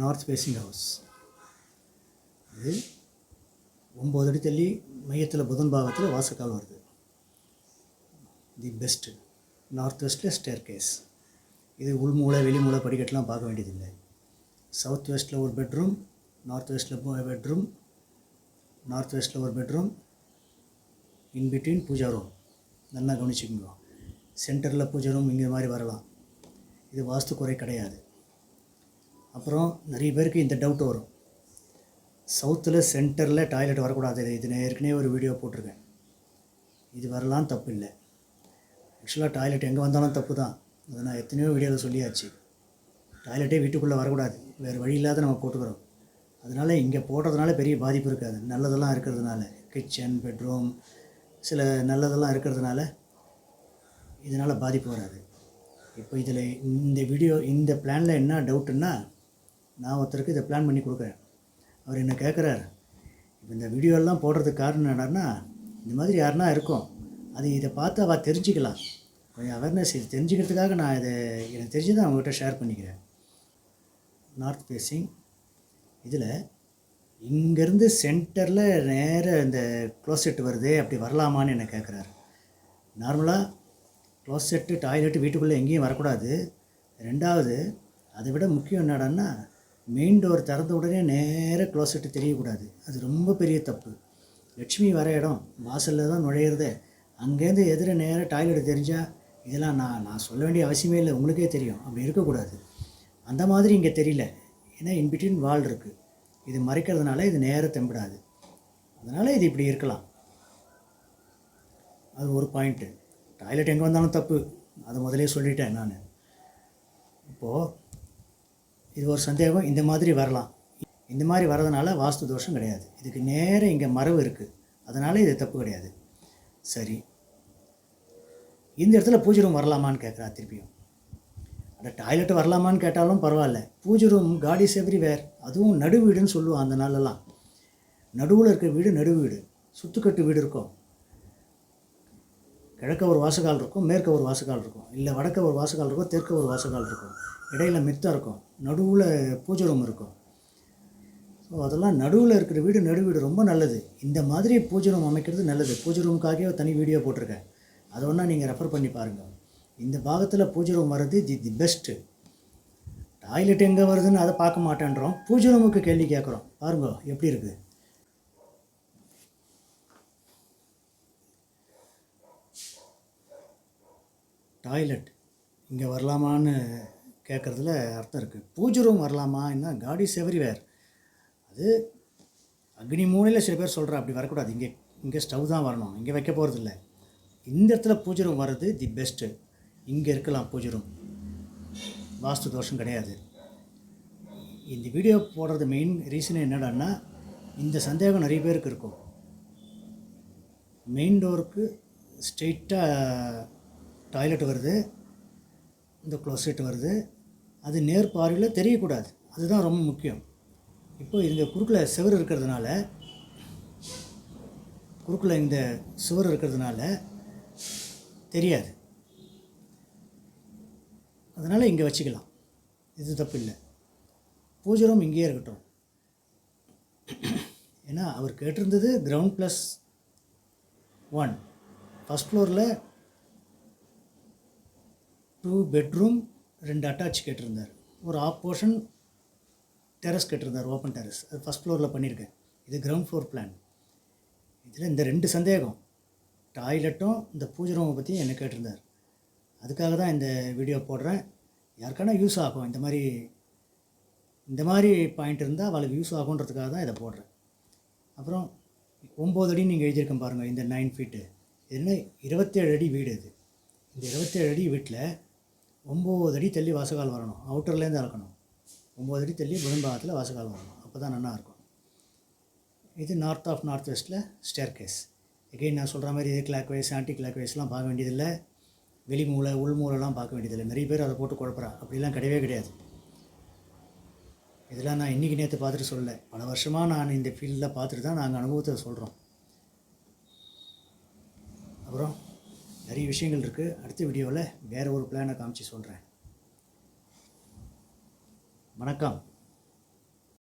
North facing house இது ஒம்பது அடி தள்ளி மையத்தில் புதன் பாகத்தில் வாசக்கால் வருது. தி பெஸ்ட்டு நார்த் வெஸ்ட்டில் ஸ்டேர் கேஸ் இது உள்மூளை வெளிமூளை படிக்கட்டெலாம் பார்க்க வேண்டியதில்லை. சவுத் வெஸ்ட்டில் ஒரு பெட்ரூம் நார்த் வெஸ்ட்டில் பெட்ரூம் நார்த் வெஸ்ட்டில் ஒரு bedroom in between pooja room நல்லா கவனிச்சுக்கோங்க. சென்டரில் பூஜை ரூம் இங்கே மாதிரி வரலாம். இது வாஸ்து குறை கிடையாது. அப்புறம் நிறைய பேருக்கு இந்த டவுட் வரும். சவுத்தில் சென்டரில் டாய்லெட் வரக்கூடாது. இது நான் ஏற்கனவே ஒரு வீடியோ போட்டிருக்கேன். இது வரலாம் தப்பு இல்லை. ஆக்சுவலாக டாய்லெட் எங்கே வந்தாலும் தப்பு தான் அதை நான் எத்தனையோ வீடியோவில் சொல்லியாச்சு. டாய்லெட்டே வீட்டுக்குள்ளே வரக்கூடாது. வேறு வழி இல்லாத நம்ம போட்டுக்கிறோம். அதனால் இங்கே போடுறதுனால பெரிய பாதிப்பு இருக்காது. நல்லதெல்லாம் இருக்கிறதுனால கிச்சன் பெட்ரூம் சில நல்லதெல்லாம் இருக்கிறதுனால இதனால் பாதிப்பு வராது. இப்போ இதில் இந்த வீடியோ இந்த பிளானில் என்ன டவுட்டுன்னா நான் ஒருத்தருக்கு இதை பிளான் பண்ணி கொடுக்குறேன். அவர் என்ன கேட்குறாரு இப்போ இந்த வீடியோலாம் போடுறதுக்கு காரணம் என்னன்னா இந்த மாதிரி யாருன்னா இருக்கும். அது இதை பார்த்து அவள் தெரிஞ்சுக்கலாம். கொஞ்சம் அவேர்னஸ் இது தெரிஞ்சுக்கிறதுக்காக நான் இதை எனக்கு தெரிஞ்சு தான் அவங்ககிட்ட ஷேர் பண்ணிக்கிறேன். நார்த் ஃபேஸிங் இதில் இங்கேருந்து சென்டரில் நேர இந்த க்ளோசெட் வருது அப்படி வரலாமான்னு என்னை கேட்குறாரு. நார்மலாக க்ளோசெட்டு டாய்லெட்டு வீட்டுக்குள்ளே எங்கேயும் வரக்கூடாது. ரெண்டாவது அதை விட முக்கியம் என்னடான்னா மெயின் டோர் திறந்த உடனே நேராக க்ளோசெட்டு தெரியக்கூடாது. அது ரொம்ப பெரிய தப்பு. லட்சுமி வர இடம் வாசலில் தான் நுழையிறதே. அங்கேருந்து எதிர நேராக டாய்லெட் தெரிஞ்சால் இதெல்லாம் நான் நான் சொல்ல வேண்டிய அவசியமே இல்லை உங்களுக்கே தெரியும். அப்படி இருக்கக்கூடாது. அந்த மாதிரி இங்கே தெரியல. ஏன்னா இன்பிட்வீன் வால் இருக்குது இது மறைக்கிறதுனால இது நேராக தெம்பிடாது. அதனால் இது இப்படி இருக்கலாம். அது ஒரு பாயிண்ட்டு டாய்லெட் எங்கே வந்தாலும் தப்பு. அதை முதலே சொல்லிட்டேன் நான். இப்போது இது ஒரு சந்தேகம். இந்த மாதிரி வரலாம். இந்த மாதிரி வரதுனால வாஸ்து தோஷம் கிடையாது. இதுக்கு நேராக இங்கே மரபு இருக்குது அதனால் இது தப்பு கிடையாது. சரி. இந்த இடத்துல பூஜை ரூம் வரலாமான்னு கேட்குறா திருப்பியும். அந்த டாய்லெட் வரலாமான்னு கேட்டாலும் பரவாயில்ல. பூஜை ரூம் காட் இஸ் எவ்ரிவேர் அதுவும் நடு வீடுன்னு சொல்லுவோம் அந்த நாளெல்லாம். நடுவில் இருக்கிற வீடு நடு வீடு. சுத்துக்கட்டு வீடு இருக்கும். கிழக்க ஒரு வாசகால் இருக்கும் மேற்க ஒரு வாசகால் இருக்கும். இல்லை வடக்க ஒரு வாசகால் இருக்கும் தெற்க ஒரு வாசகால் இருக்கும். இடையில் மித்தம் இருக்கும். நடுவில் பூஜை ரூம் இருக்கும். ஸோ அதெல்லாம் நடுவில் இருக்கிற வீடு நடு வீடு ரொம்ப நல்லது. இந்த மாதிரி பூஜை ரூம் அமைக்கிறது நல்லது. பூஜை ரூமுக்காகவே தனி வீடியோ போட்டிருக்கேன். அதை ஒன்றா நீங்கள் ரெஃபர் பண்ணி பாருங்கள் இந்த பாகத்தில் பூஜை ரூம் வர்றது தி தி பெஸ்ட்டு டாய்லெட் எங்கே வருதுன்னு அதை பார்க்க மாட்டேன்றோம். பூஜை ரூமுக்கு கேள்வி கேட்குறோம். பாருங்க எப்படி இருக்குது டாய்லெட் இங்கே வரலாமான்னு கேட்குறதுல அர்த்தம் இருக்குது பூஜை ரூம் வரலாமா? என்ன? காட் இஸ் எவ்ரிவேர் அது அக்னி மூலையில் சில பேர் சொல்கிறா அப்படி வரக்கூடாது. இங்கே இங்கே ஸ்டவ் தான் வரணும். இங்கே வைக்க போகிறதில்ல இந்த இடத்துல பூஜை ரூம் வர்றது தி பெஸ்ட்டு இங்கே இருக்கலாம் பூஜை ரூம் வாஸ்து தோஷம் கிடையாது. இந்த வீடியோ போடுறது மெயின் ரீசன் என்னடான்னா இந்த சந்தேகம் நிறைய பேருக்கு இருக்கும். மெயின் டோருக்கு ஸ்ட்ரெயிட்டாக டாய்லெட் வருது. இந்த க்ளோசெட் வருது. அது நேர் பார்வையில் தெரியக்கூடாது. அதுதான் ரொம்ப முக்கியம். இப்போ இங்கே குறுக்கில் செவர் இருக்கிறதுனால குறுக்கில் இந்த சுவர் இருக்கிறதுனால தெரியாது. அதனால் இங்கே வச்சுக்கலாம். இது தப்பு இல்லை. பூஜரம் ரூம் இங்கேயே இருக்கட்டும். ஏன்னா அவர் கேட்டிருந்தது கிரவுண்ட் ப்ளஸ் ஒன் ஃபஸ்ட் ஃப்ளோரில் டூ பெட்ரூம் ரெண்டு அட்டாச் கேட்டிருந்தார். ஒரு ஆப் போர்ஷன் டெரஸ் கேட்டிருந்தார் ஓப்பன் டெரஸ் அது ஃபஸ்ட் ஃப்ளோரில் பண்ணியிருக்கேன் இது கிரவுண்ட் ஃப்ளோர் பிளான் இதில் இந்த ரெண்டு சந்தேகம் டாய்லெட்டும் இந்த பூஜை ரூமை பற்றியும் என்னை கேட்டிருந்தார். அதுக்காக தான் இந்த வீடியோ போடுறேன். யாருக்கான யூஸ் ஆகும். இந்த மாதிரி இந்த மாதிரி பாயிண்ட் இருந்தால் அவளுக்கு யூஸ் ஆகுன்றதுக்காக தான் இதை போடுறேன். அப்புறம் ஒம்பது அடி நீங்கள் எழுதியிருக்கேன் பாருங்கள் இந்த நைன் ஃபீட்டு இது என்ன இருபத்தேழு அடி வீடு இது. இந்த இருபத்தேழு அடி வீட்டில் ஒம்பது அடி தள்ளி வாசகால் வரணும். அவுட்டர்லேருந்து இறக்கணும். ஒம்பது அடி தள்ளி புதன்பாகத்தில் வாசகால் வரணும். அப்போ தான் நல்லா இருக்கும். இது நார்த் ஆஃப் நார்த் வெஸ்ட்டில் ஸ்டேர் கேஸ் எகெயின் நான் சொல்கிற மாதிரி இது கிளாக் வைஸ் ஆன்டி கிளாக் வைஸ்லாம் பார்க்க வேண்டியதில்லை. வெளி மூளை உள் பார்க்க வேண்டியதில்லை. நிறைய பேர் அதை போட்டு குழப்பறா. அப்படிலாம் கிடையவே கிடையாது. இதெல்லாம் நான் இன்றைக்கி நேற்று பார்த்துட்டு சொல்லலை. பல வருஷமாக நான் இந்த ஃபீல்டில் பார்த்துட்டு தான் நாங்கள் அனுபவத்தை சொல்கிறோம் அப்புறம் நிறைய விஷயங்கள் இருக்குது அடுத்த வீடியோவில் வேறு ஒரு பிளானை காமிச்சு சொல்கிறேன் வணக்கம்.